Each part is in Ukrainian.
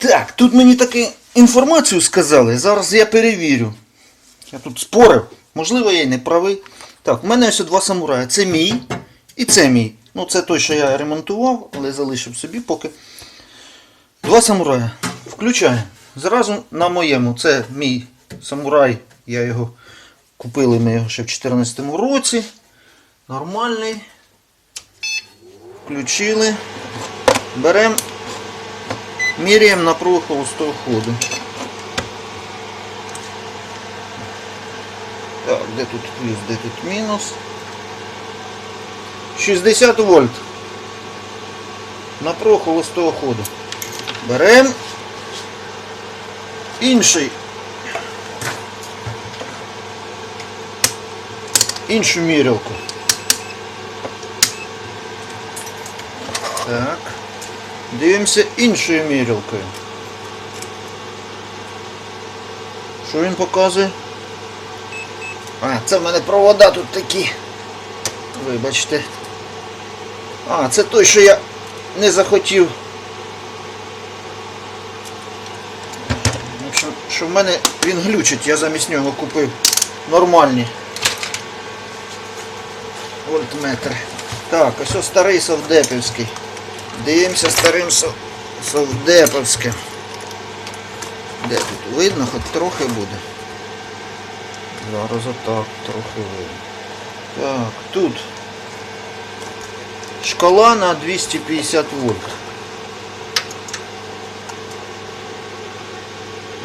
Так, тут мені таку інформацію сказали. Зараз я перевірю. Я тут спорив. Можливо, я й не правий. Так, в мене ось два самураї. Це мій і це мій. Ну, це той, що я ремонтував, але залишив собі поки. Два самураї. Включаємо. Зразу на моєму. Це мій самурай. Я його купили ми його ще в 2014 році. Нормальний. Включили. Беремо. Міряємо напругу холостого ходу. Так, де тут плюс, де тут мінус? 60 вольт. Напруга холостого ходу. Беремо інший. Іншу мірялку. Так. Дивимося іншою мірялкою. Що він показує? А, це в мене провода тут такі. Вибачте. А, це той, що я не захотів. В що в мене він глючить, я замість нього купив нормальні вольтметри. Так, ось ось старий совдепівський. Дивимося старим совдеповським. Де тут? Видно, хоч трохи буде. Зараз отак трохи видно. Так, тут шкала на 250 вольт.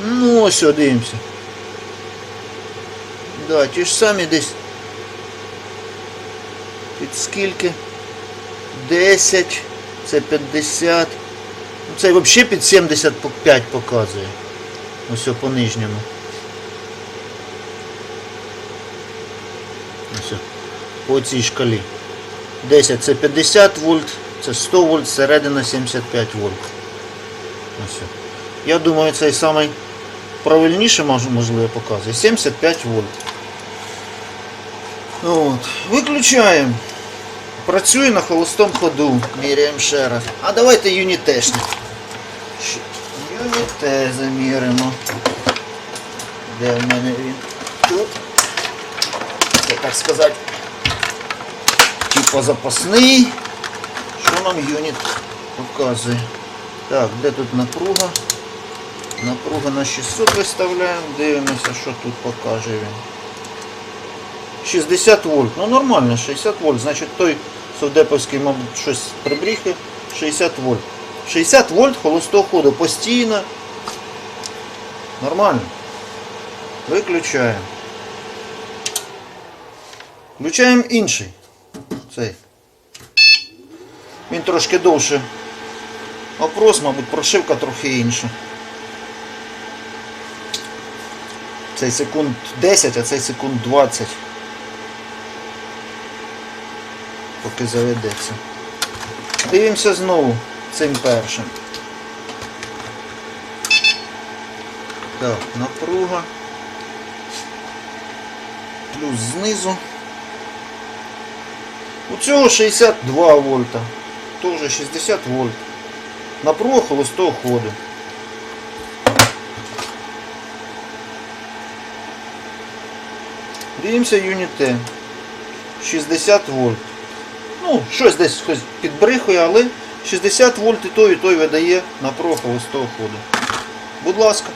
Ну ось дивимося. Да, ті ж самі десь. Під скільки? 10, це 50. Ну, Це взагалі під 75 показує. Ось по нижньому. Ось по цій шкалі. 10 це 50 вольт, це 100 вольт, середина 75 вольт. Ось. Я думаю, цей самий правильніше мож- можливо показує. 75 вольт. От. Виключаємо. Працює на холостому ходу. Міряємо ще раз. А давайте юнітешник. Юніте заміримо. Де в мене він? Тут. Це так сказати. Типа запасний. Що нам юніт показує? Так, де тут напруга? Напруга на 600 виставляємо. Дивимося, що тут покаже він. 60 вольт. Ну нормально, 60 вольт. Значить той совдеповський, мабуть, щось прибріхи. 60 вольт. 60 вольт холостого ходу. Постійно. Нормально. Виключаємо. Включаємо інший. Цей. Він трошки довше. Опрос, мабуть, прошивка трохи інша. Цей секунд 10, а цей секунд 20. Поки заведеться. Дивимося знову цим першим. Так, напруга. Плюс знизу. У цього 62 вольта. Тоже 60 вольт. Напруга холостого ходу. Дивимося юніте. 60 вольт. Ну, щось десь хтось підбрихує, але 60 вольт і той, і той видає на профа ось того ходу. Будь ласка.